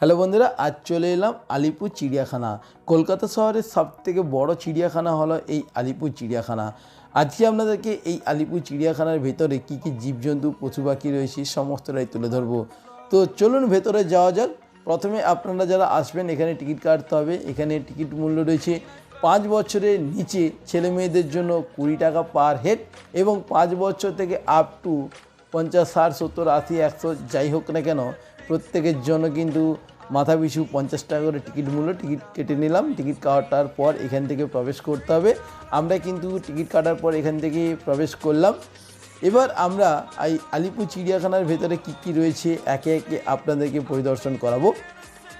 Hello বন্ধুরা, আজ চলে এলাম আলিপুর চিড়িয়াখানা। কলকাতা শহরের সব থেকে বড় চিড়িয়াখানা হলো এই আলিপুর চিড়িয়াখানা। আজকে আপনাদেরকে এই আলিপুর চিড়িয়াখানার ভেতরে কী কী জীবজন্তু, পশু পাখি রয়েছে, সমস্তটাই তুলে ধরবো। তো চলুন ভেতরে যাওয়া যাক। প্রথমে আপনারা যারা আসবেন, এখানে টিকিট কাটতে হবে। এখানে টিকিট মূল্য রয়েছে পাঁচ বছরের নিচে ছেলে মেয়েদের জন্য কুড়ি টাকা পার হেড এবং পাঁচ বছর থেকে আপ টু পঞ্চাশ, ষাট, সত্তর, আশি, একশো, যাই হোক না কেন প্রত্যেকের জন্য কিন্তু মাথা পিছু পঞ্চাশ টাকা করে টিকিট মূল্য, টিকিট কেটে নিলাম। টিকিট কাটার পর এখান থেকে প্রবেশ করতে হবে। আমরা কিন্তু টিকিট কাটার পর এখান থেকে প্রবেশ করলাম। এবার আমরা এই আলিপুর চিড়িয়াখানার ভেতরে কী কী রয়েছে? একে একে আপনাদেরকে পরিদর্শন করাবো।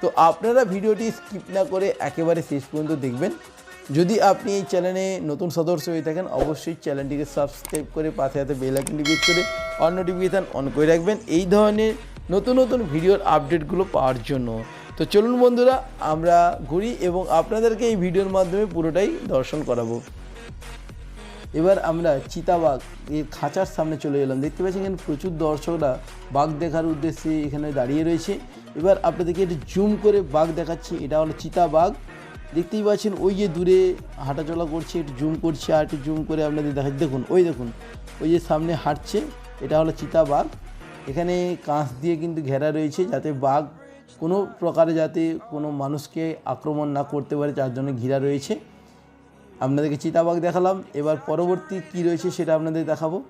তো আপনারা ভিডিওটি স্কিপ না করে একেবারে শেষ পর্যন্ত দেখবেন। যদি আপনি এই চ্যানেলে নতুন সদস্য হয়ে থাকেন, অবশ্যই চ্যানেলটিকে সাবস্ক্রাইব করে পাশে হাতে বেল আইকনটি ক্লিক করে অন নোটিফিকেশান অন করে রাখবেন। এই ধরনের নতুন নতুন ভিডিওর আপডেটগুলো পাওয়ার জন্য। তো চলুন বন্ধুরা, আমরা ঘুরি এবং আপনাদেরকে এই ভিডিওর মাধ্যমে পুরোটাই দর্শন করাবো। এবার আমরা চিতাবাঘ এর খাঁচার সামনে চলে এলাম। দেখতে পাচ্ছেন এখানে প্রচুর দর্শকরা বাঘ দেখার উদ্দেশ্যে এখানে দাঁড়িয়ে রয়েছে। এবার আপনাদেরকে একটু জুম করে বাঘ দেখাচ্ছি। এটা হলো চিতাবাঘ। দেখতেই পাচ্ছেন ওই যে দূরে হাঁটাচলা করছে, একটু জুম করছে, আর একটু জুম করে আপনাদের দেখাচ্ছি। দেখুন, ওই দেখুন, ওই যে সামনে হাঁটছে। এটা হলো চিতাবাঘ। এখানে কাঁচ দিয়ে কিন্তু ঘেরা রয়েছে যাতে বাঘ কোনো প্রকারে যাতে কোনো মানুষকে আক্রমণ না করতে পারে তার জন্য ঘিরা রয়েছে। আপনাদেরকে চিতাবাঘ দেখালাম। এবার পরবর্তী কি রয়েছে সেটা আপনাদের দেখাবো।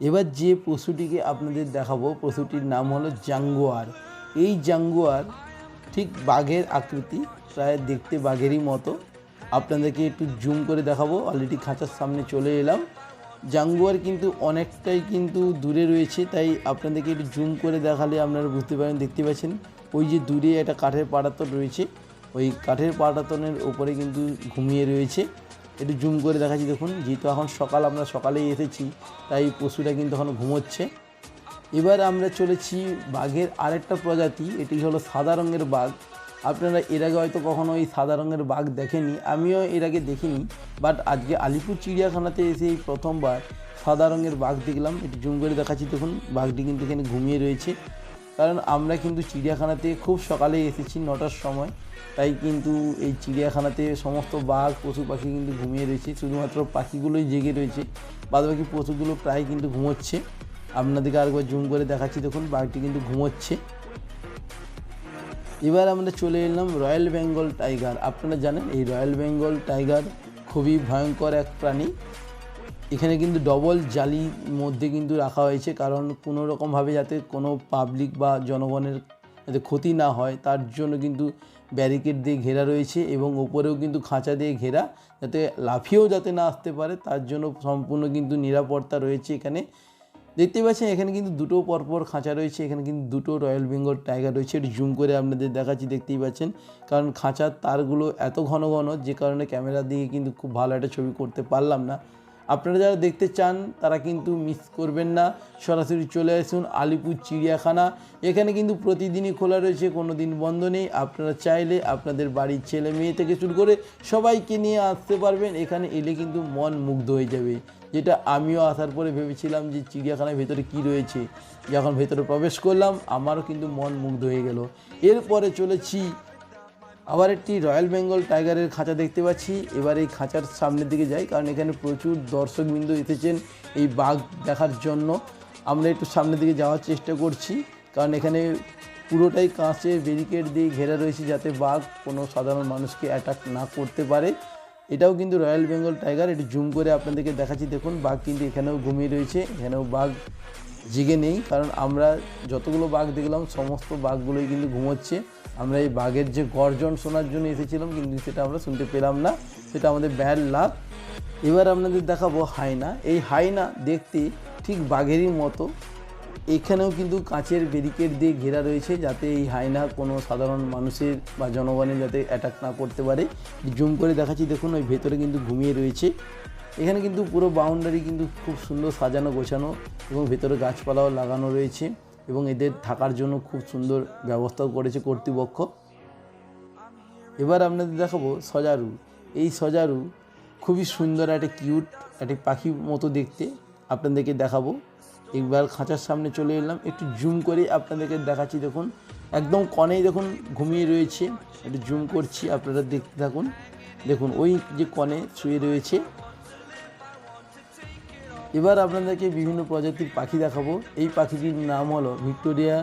এবার যে পশুটিকে আপনাদের দেখাবো, পশুটির নাম হলো জাঙ্গুয়ার। এই জাঙ্গুয়ার ঠিক বাঘের আকৃতি, প্রায় দেখতে বাঘেরই মতো। আপনাদেরকে একটু জুম করে দেখাবো। অলরেডি খাঁচার সামনে চলে এলাম। জাঙ্গুয়ার কিন্তু অনেকটাই কিন্তু দূরে রয়েছে, তাই আপনাদেরকে একটু জুম করে দেখালে আপনারা বুঝতে পারেন, দেখতে পাচ্ছেন। ওই যে দূরে একটা কাঠের পাড়াতন রয়েছে, ওই কাঠের পাটাতনের ওপরে কিন্তু ঘুমিয়ে রয়েছে। একটু জুম করে দেখাচ্ছি, দেখুন, যেহেতু এখন সকাল, আমরা সকালেই এসেছি, তাই পশুটা কিন্তু এখন ঘুমোচ্ছে। এবার আমরা চলেছি বাঘের আরেকটা প্রজাতি, এটি হলো সাদা রঙের বাঘ। আপনারা এর আগে হয়তো কখনো এই সাদা রঙের বাঘ দেখেনি আমিও এর আগে দেখিনি বাট আজকে আলিপুর চিড়িয়াখানাতে এসে এই প্রথমবার সাদা রঙের বাঘ দেখলাম। একটু জুম করে দেখাচ্ছি, দেখুন, বাঘটি কিন্তু এখানে ঘুমিয়ে রয়েছে। কারণ আমরা কিন্তু চিড়িয়াখানাতে খুব সকালে এসেছি, নটার সময়, তাই কিন্তু এই চিড়িয়াখানাতে সমস্ত বাঘ, পশু পাখি কিন্তু ঘুমিয়ে রয়েছে। শুধুমাত্র পাখিগুলোই জেগে রয়েছে বাদ বাকি পশুগুলো প্রায় কিন্তু ঘুমোচ্ছে। আপনাদেরকে আরেকবার জুম করে দেখাচ্ছি, দেখুন, বাঘটি কিন্তু ঘুমোচ্ছে। এবার আমরা চলে এলাম রয়্যাল বেঙ্গল টাইগার। আপনারা জানেন, এই রয়্যাল বেঙ্গল টাইগার খুবই ভয়ঙ্কর এক প্রাণী। এখানে কিন্তু ডবল জালির মধ্যে কিন্তু রাখা হয়েছে, কারণ কোনো রকমভাবে যাতে কোনো পাবলিক বা জনগণের যাতে ক্ষতি না হয়, তার জন্য কিন্তু ব্যারিকেড দিয়ে ঘেরা রয়েছে এবং ওপরেও কিন্তু খাঁচা দিয়ে ঘেরা, যাতে লাফিয়েও যাতে না আসতে পারে, তার জন্য সম্পূর্ণ কিন্তু নিরাপত্তা রয়েছে এখানে। দেখতে পাচ্ছেন, এখানে কিন্তু দুটো পরপর খাঁচা রয়েছে, এখানে কিন্তু দুটো রয়্যাল বেঙ্গল টাইগার রয়েছে। এটি জুম করে আপনাদের দেখাচ্ছি, দেখতেই পাচ্ছেন। কারণ খাঁচার তারগুলো এত ঘন ঘন, যে কারণে ক্যামেরা দিয়ে কিন্তু খুব ভালো একটা ছবি করতে পারলাম না। আপনারা যারা দেখতে চান, তারা কিন্তু মিস করবেন না। সরাসরি চলে আসুন আলিপুর চিড়িয়াখানা। এখানে কিন্তু প্রতিদিনই খোলা রয়েছে কোনো দিন বন্ধ নেই। আপনারা চাইলে আপনাদের বাড়ির ছেলে মেয়ে থেকে শুরু করে সবাইকে নিয়ে আসতে পারবেন। এখানে এলে কিন্তু মন মুগ্ধ হয়ে যাবে। যেটা আমিও আসার পরে ভেবেছিলাম যে চিড়িয়াখানার ভেতরে কি রয়েছে। যখন ভেতরে প্রবেশ করলাম, আমারও কিন্তু মন মুগ্ধ হয়ে গেল। এরপরে চলেছি আবার একটি রয়্যাল বেঙ্গল টাইগারের খাঁচা দেখতে পাচ্ছি। এবার এই খাঁচার সামনের দিকে যাই, কারণ এখানে প্রচুর দর্শকবৃন্দ এসেছেন এই বাঘ দেখার জন্য। আমরা একটু সামনের দিকে যাওয়ার চেষ্টা করছি, কারণ এখানে পুরোটাই কাঁচে ব্যারিকেড দিয়ে ঘেরা রয়েছে যাতে বাঘ কোনো সাধারণ মানুষকে অ্যাটাক না করতে পারে। এটাও কিন্তু রয়্যাল বেঙ্গল টাইগার, একটু জুম করে আপনাদেরকে দেখাচ্ছি। দেখুন, বাঘ কিন্তু এখানেও ঘুমিয়ে রয়েছে, এখানেও বাঘ জেগে নেই, কারণ আমরা যতগুলো বাঘ দেখলাম, সমস্ত বাঘগুলোই কিন্তু ঘুমোচ্ছে। আমরা এই বাঘের যে গর্জন শোনার জন্য এসেছিলাম, কিন্তু সেটা আমরা শুনতে পেলাম না। সেটা আমাদের ব্যাড লাভ। এবার আপনাদের দেখাবো হাইনা। এই হাইনা দেখতে ঠিক বাঘেরই মতো। এখানেও কিন্তু কাঁচের ব্যারিকেড দিয়ে ঘেরা রয়েছে, যাতে এই হাইনা কোনো সাধারণ মানুষের বা জনগণের যাতে অ্যাটাক না করতে পারে। জুম করে দেখাচ্ছি, দেখুন, ওই ভেতরে কিন্তু ঘুমিয়ে রয়েছে। এখানে কিন্তু পুরো বাউন্ডারি কিন্তু খুব সুন্দর সাজানো, গোছানো এবং ভেতরে গাছপালাও লাগানো রয়েছে এবং এদের থাকার জন্য খুব সুন্দর ব্যবস্থাও করেছে কর্তৃপক্ষ। এবার আপনাদের দেখাবো সজারু। এই সজারু খুবই সুন্দর, একটা কিউট একটা পাখি মতো দেখতে আপনাদেরকে দেখাবো। একবার খাঁচার সামনে চলে এলাম, একটু জুম করে আপনাদেরকে দেখাচ্ছি, দেখুন। একদম কনেই দেখুন ঘুমিয়ে রয়েছে, একটু জুম করছি, আপনারা দেখতে থাকুন। দেখুন, ওই যে কনে শুয়ে রয়েছে এবার আপনাদেরকে বিভিন্ন প্রজাতির পাখি দেখাবো। এই পাখিটির নাম হলো ভিক্টোরিয়া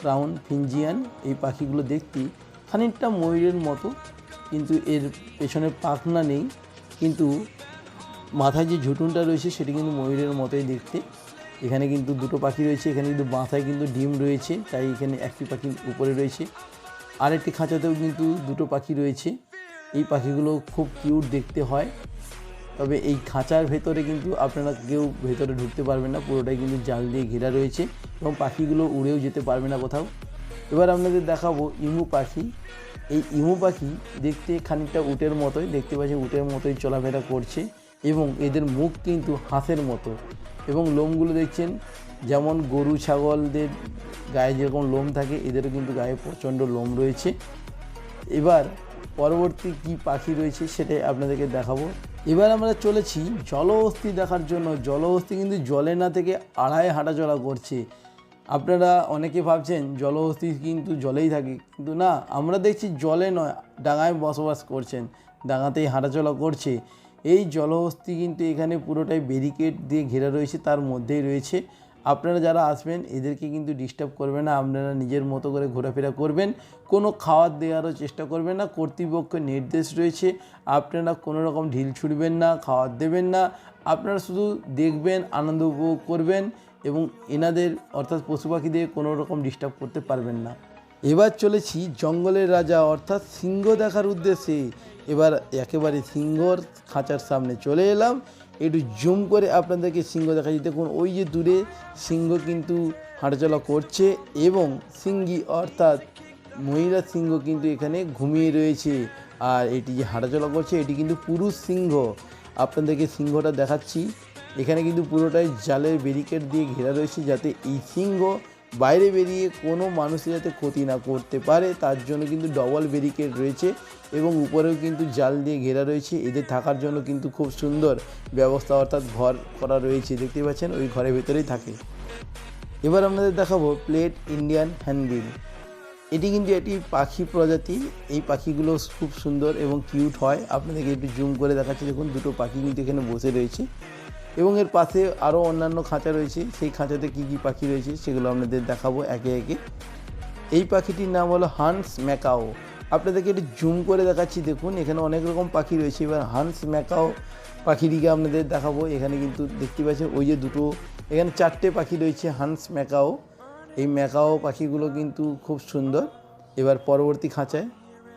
ক্রাউন ফিঞ্জিয়ান। এই পাখিগুলো দেখতে খানিকটা ময়ূরের মতো, কিন্তু এর পেছনে পাখনা নেই। কিন্তু মাথায় যে ঝুটুনটা রয়েছে, সেটি কিন্তু ময়ূরের মতোই দেখতে। এখানে কিন্তু দুটো পাখি রয়েছে, এখানে কিন্তু মাথায় কিন্তু ডিম রয়েছে, তাই এখানে একটি পাখি উপরে রয়েছে। আরেকটি খাঁচাতেও কিন্তু দুটো পাখি রয়েছে। এই পাখিগুলো খুব কিউট দেখতে হয়। তবে এই খাঁচার ভেতরে কিন্তু আপনারা কেউ ভেতরে ঢুকতে পারবেন না, পুরোটাই কিন্তু জাল দিয়ে ঘেরা রয়েছে এবং পাখিগুলো উড়েও যেতে পারবে না কোথাও। এবার আপনাদের দেখাবো ইমু পাখি। এই ইমু পাখি দেখতে খানিকটা উটের মতোই, দেখতে পাচ্ছি উটের মতোই চলাফেরা করছে এবং এদের মুখ কিন্তু হাঁসের মতো এবং লোমগুলো দেখছেন যেমন গরু ছাগলদের গায়ে যেরকম লোম থাকে, এদেরও কিন্তু গায়ে প্রচণ্ড লোম রয়েছে। এবার পরবর্তী কি পাখি রয়েছে সেটাই আপনাদেরকে দেখাবো। এবার আমরা চলেছি জলহস্তি দেখার জন্য। জলহস্তি কিন্তু জলে না থেকে আড়ায় হাঁটাচলা করছে। আপনারা অনেকে ভাবছেন জলহস্তি কিন্তু জলেই থাকে, কিন্তু না, আমরা দেখছি জলে নয়, ডাঙায় বসবাস করছেন, ডাঙাতেই হাঁটাচলা করছে। এই জলহস্তি কিন্তু এখানে পুরোটাই ব্যারিকেড দিয়ে ঘেরা রয়েছে, তার মধ্যেই রয়েছে। আপনারা যারা আসবেন, এদেরকে কিন্তু ডিস্টার্ব করবে না। আপনারা নিজের মতো করে ঘোরাফেরা করবেন। কোনো খাবার দেওয়ারও চেষ্টা করবেন না। কর্তৃপক্ষের নির্দেশ রয়েছে। আপনারা কোনো রকম ঢিল ছুড়বেন না খাওয়ার দেবেন না। আপনারা শুধু দেখবেন, আনন্দ উপভোগ করবেন এবং এনাদের, অর্থাৎ পশু পাখিদের কোনো রকম ডিস্টার্ব করতে পারবেন না। এবার চলেছি জঙ্গলের রাজা, অর্থাৎ সিংহ দেখার উদ্দেশ্যে। এবার একেবারে সিংহর খাঁচার সামনে চলে এলাম। একটু জুম করে আপনাদেরকে সিংহ দেখাচ্ছি। দেখুন, ওই যে দূরে সিংহ কিন্তু হাঁটাচলা করছে এবং সিংহী অর্থাৎ মহিলা সিংহ কিন্তু এখানে ঘুমিয়ে রয়েছে। আর এটি যে হাঁটাচলা করছে, এটি কিন্তু পুরুষ সিংহ। আপনাদেরকে সিংহটা দেখাচ্ছি। এখানে কিন্তু পুরোটাই জালের ব্যারিকেড দিয়ে ঘেরা রয়েছে যাতে এই সিংহ বাইরে বেরিয়ে কোনো মানুষের যাতে ক্ষতি না করতে পারে, তার জন্য কিন্তু ডবল ব্যারিকেড রয়েছে এবং উপরেও কিন্তু জাল দিয়ে ঘেরা রয়েছে। এদের থাকার জন্য কিন্তু খুব সুন্দর ব্যবস্থা অর্থাৎ ঘর করা রয়েছে, দেখতে পাচ্ছেন? ওই ঘরের ভেতরেই থাকে। এবার আপনাদের দেখাবো প্লেট ইন্ডিয়ান হ্যান্ডবিল এটি কিন্তু একটি পাখি প্রজাতি। এই পাখিগুলো খুব সুন্দর এবং কিউট হয়। আপনাদেরকে একটু জুম করে দেখাচ্ছি। দেখুন, দুটো পাখি কিন্তু এখানে বসে রয়েছে। এবং এর পাশে আরও অন্যান্য খাঁচা রয়েছে। সেই খাঁচাতে কী কী পাখি রয়েছে সেগুলো আপনাদের দেখাবো একে একে। এই পাখিটির নাম হলো হান্স ম্যাকাও। আপনাদেরকে একটু জুম করে দেখাচ্ছি, দেখুন, এখানে অনেক রকম পাখি রয়েছে। এবার হান্স ম্যাকাও পাখিটিকে আপনাদের দেখাবো। এখানে কিন্তু দেখতে পাচ্ছেন, ওই যে দুটো, এখানে চারটে পাখি রয়েছে হান্স ম্যাকাও। এই ম্যাকাও পাখিগুলো কিন্তু খুব সুন্দর। এবার পরবর্তী খাঁচায়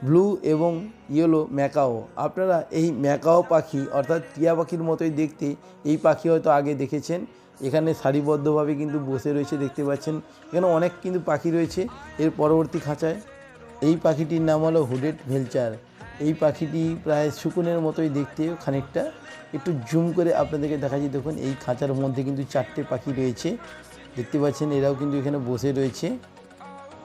ব্লু এবং ইয়েলো ম্যাকাও। আপনারা এই ম্যাকাও পাখি, অর্থাৎ টিয়া পাখির মতোই দেখতে, এই পাখি হয়তো আগে দেখেছেন। এখানে সারিবদ্ধভাবে কিন্তু বসে রয়েছে দেখতে পাচ্ছেন। এখানে অনেক কিন্তু পাখি রয়েছে এর পরবর্তী খাঁচায়। এই পাখিটির নাম হলো হুডেড ভেলচার। এই পাখিটি প্রায় শুকুনের মতোই দেখতে খানিকটা। একটু জুম করে আপনাদেরকে দেখা দেখাচ্ছি। দেখুন, এই খাঁচার মধ্যে কিন্তু চারটে পাখি রয়েছে। দেখতে পাচ্ছেন, এরাও কিন্তু এখানে বসে রয়েছে।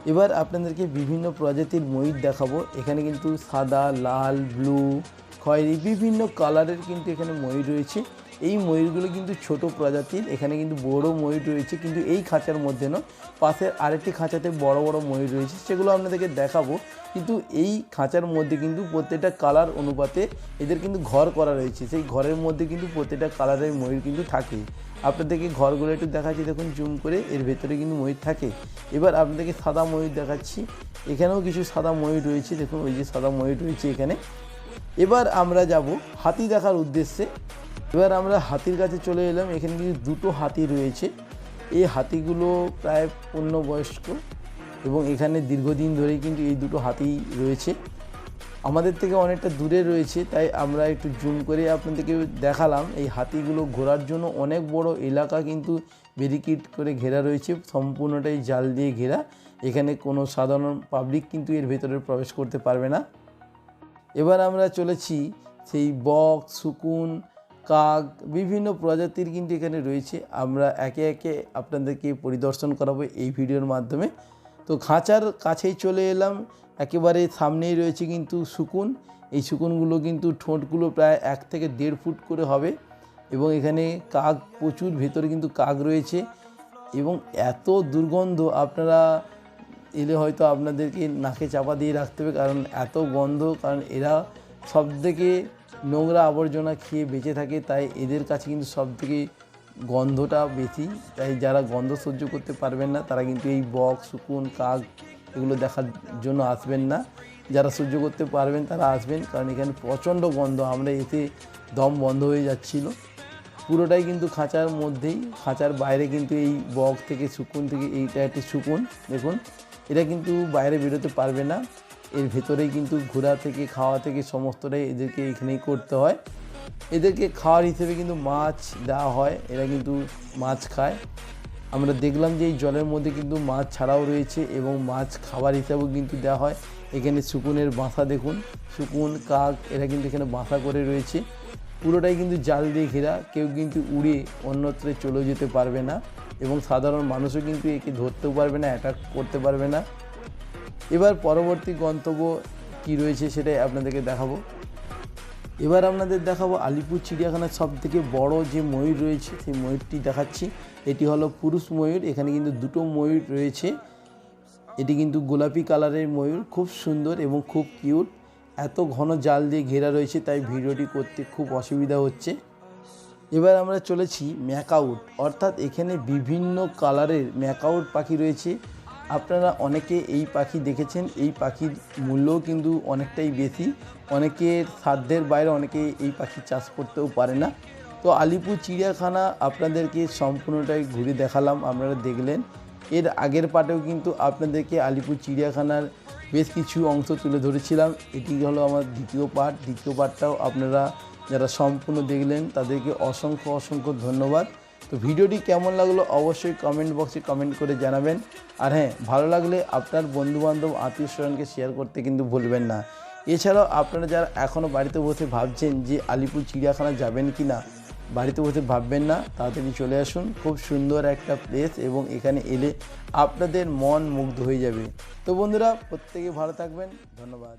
এবার আপনাদেরকে বিভিন্ন প্রজাতির ময়ূর দেখাবো। এখানে কিন্তু সাদা, লাল, ব্লু, খয়েরি, বিভিন্ন কালারের কিন্তু এখানে ময়ূর রয়েছে। এই ময়ূরগুলো কিন্তু ছোট প্রজাতির, এখানে কিন্তু বড় ময়ূর রয়েছে, কিন্তু এই খাঁচার মধ্যে নয়, পাশের আরেকটি খাঁচাতে বড় বড় ময়ূর রয়েছে, সেগুলো আপনাদেরকে দেখাবো। কিন্তু এই খাঁচার মধ্যে কিন্তু প্রত্যেকটা কালার অনুপাতে এদের কিন্তু ঘর করা রয়েছে, সেই ঘরের মধ্যে কিন্তু প্রত্যেকটা কালারের ময়ূর কিন্তু থাকে। আপনাদেরকে ঘরগুলো একটু দেখাচ্ছি, দেখুন জুম করে, এর ভেতরে কিন্তু ময়ূর থাকে। এবার আপনাদেরকে সাদা ময়ূর দেখাচ্ছি, এখানেও কিছু সাদা ময়ূর রয়েছে, দেখুন ওই যে সাদা ময়ূর রয়েছে এখানে। এবার আমরা যাব হাতি দেখার উদ্দেশ্যে। এবার আমরা হাতির কাছে চলে এলাম। এখানে কিন্তু দুটো হাতি রয়েছে। এই হাতিগুলো প্রায় পূর্ণবয়স্ক এবং এখানে দীর্ঘদিন ধরেই কিন্তু এই দুটো হাতি রয়েছে। আমাদের থেকে অনেকটা দূরে রয়েছে, তাই আমরা একটু জুম করে আপনাদেরকে দেখালাম। এই হাতিগুলো ঘোরার জন্য অনেক বড় এলাকা কিন্তু ব্যারিকেড করে ঘেরা রয়েছে, সম্পূর্ণটাই জাল দিয়ে ঘেরা। এখানে কোনো সাধারণ পাবলিক কিন্তু এর ভেতরে প্রবেশ করতে পারবে না। এবার আমরা চলেছি সেই বক শুকুন কাক, বিভিন্ন প্রজাতির কিন্তু এখানে রয়েছে। আমরা একে একে আপনাদেরকে পরিদর্শন করাবো এই ভিডিওর মাধ্যমে। তো খাঁচার কাছেই চলে এলাম। একেবারে সামনেই রয়েছে কিন্তু শুকুন। এই শুকুনগুলো কিন্তু ঠোঁটগুলো প্রায় এক থেকে দেড় ফুট করে হবে এবং এখানে কাক, প্রচুর ভেতরে কিন্তু কাক রয়েছে এবং এত দুর্গন্ধ আপনারা এলে হয়তো আপনাদেরকে নাকে চাপা দিয়ে রাখতে হবে কারণ এত গন্ধ, কারণ এরা সব থেকে নোংরা আবর্জনা খেয়ে বেঁচে থাকে, তাই এদের কাছে কিন্তু সব থেকে গন্ধটা বেশি। তাই যারা গন্ধ সহ্য করতে পারবেন না, তারা কিন্তু এই বক, শুকুন, কাক এগুলো দেখার জন্য আসবেন না। যারা সহ্য করতে পারবেন তারা আসবেন, কারণ এখানে প্রচণ্ড গন্ধ। আমরা এতে দম বন্ধ হয়ে যাচ্ছিল। পুরোটাই কিন্তু খাঁচার মধ্যেই, খাঁচার বাইরে কিন্তু এই বক থেকে শুকুন থেকে এইটা একটি শুকুন, দেখুন। এটা কিন্তু বাইরে বেরোতে পারবে না। এর ভেতরেই কিন্তু ঘোরা থেকে, খাওয়া থেকে সমস্তটাই এদেরকে এখানেই করতে হয়। এদেরকে খাওয়ার হিসেবে কিন্তু মাছ দেওয়া হয়, এরা কিন্তু মাছ খায়। আমরা দেখলাম যে এই জলের মধ্যে কিন্তু মাছ ছাড়াও রয়েছে এবং মাছ খাবার হিসাবেও কিন্তু দেওয়া হয়। এখানে শুকুনের বাসা দেখুন, শুকুন, কাক, এরা কিন্তু এখানে বাসা করে রয়েছে। পুরোটাই কিন্তু জাল দিয়ে ঘেরা, কেউ কিন্তু উড়ে অন্যত্রে চলে যেতে পারবে না এবং সাধারণ মানুষও কিন্তু একে ধরতেও পারবে না অ্যাটাক করতে পারবে না। এবার পরবর্তী গন্তব্য কি রয়েছে সেটাই আপনাদেরকে দেখাবো। এবার আপনাদের দেখাবো আলিপুর চিড়িয়াখানার সব থেকে বড় যে ময়ূর রয়েছে, সেই ময়ূরটি দেখাচ্ছি। এটি হলো পুরুষ ময়ূর, এখানে কিন্তু দুটো ময়ূর রয়েছে। এটি কিন্তু গোলাপি কালারের ময়ূর, খুব সুন্দর এবং খুব কিউট। এত ঘন জাল দিয়ে ঘেরা রয়েছে, তাই ভিডিওটি করতে খুব অসুবিধা হচ্ছে। এবার আমরা চলেছি ম্যাকাউট, অর্থাৎ এখানে বিভিন্ন কালারের ম্যাকাউট পাখি রয়েছে। আপনারা অনেকে এই পাখি দেখেছেন, এই পাখির মূল্যও কিন্তু অনেকটাই বেশি। অনেকের সাধ্যের বাইরে অনেকে এই পাখি চাষ করতেও পারে না। তো আলিপুর চিড়িয়াখানা আপনাদেরকে সম্পূর্ণটাই ঘুরে দেখালাম, আপনারা দেখলেন। এর আগের পার্টেও কিন্তু আপনাদেরকে আলিপুর চিড়িয়াখানার বেশ কিছু অংশ তুলে ধরেছিলাম। এটি হলো আমার দ্বিতীয় পার্ট দ্বিতীয় পার্টটাও আপনারা যারা সম্পূর্ণ দেখলেন, তাদেরকে অসংখ্য অসংখ্য ধন্যবাদ। তো ভিডিওটি কেমন লাগল অবশ্যই কমেন্ট বক্সে কমেন্ট করে জানাবেন। আর হ্যাঁ ভালো লাগলে আপনার বন্ধুবান্ধব, আত্মীয় স্বজনকে শেয়ার করতে কিন্তু ভুলবেন না। এছাড়াও আপনারা যারা এখনও বাড়িতে বসে ভাবছেন যে আলিপুর চিড়িয়াখানা যাবেন কি না বাড়িতে বসে ভাববেন না, তাড়াতাড়ি চলে আসুন। খুব সুন্দর একটা প্লেস এবং এখানে এলে আপনাদের মন মুগ্ধ হয়ে যাবে। তো বন্ধুরা, প্রত্যেকে ভালো থাকবেন। ধন্যবাদ।